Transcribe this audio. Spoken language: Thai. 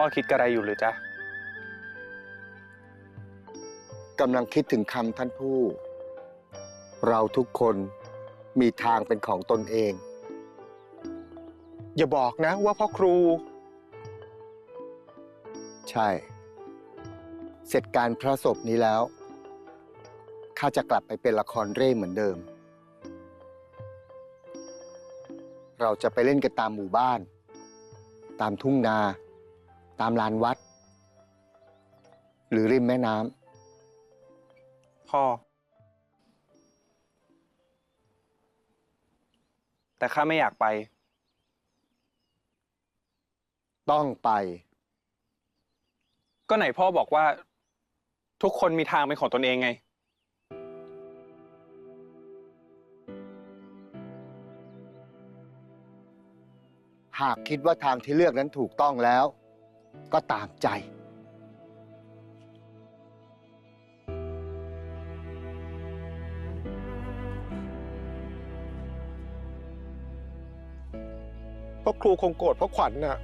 พ่อคิดกระไรอยู่หรือจ๊ะกำลังคิดถึงคำท่านผู้ เราทุกคนมีทางเป็นของตนเอง อย่าบอกนะว่าพ่อครู ใช่ เสร็จการพระศพนี้แล้วข้าจะกลับไปเป็นละครเร่เหมือนเดิม เราจะไปเล่นกันตามหมู่บ้าน ตามทุ่งนา ตามลานวัด หรือริมแม่น้พ่อ แต่ข้าไม่อยากไปำต้องไป ก็ไหนพ่อบอกว่า ทุกคนมีทางเป็นของตนเองไง หากคิดว่าทางที่เลือกนั้นถูกต้องแล้ว ก็ตามใจ เพราะครูคงโกรธเพราะขวัญน่ะ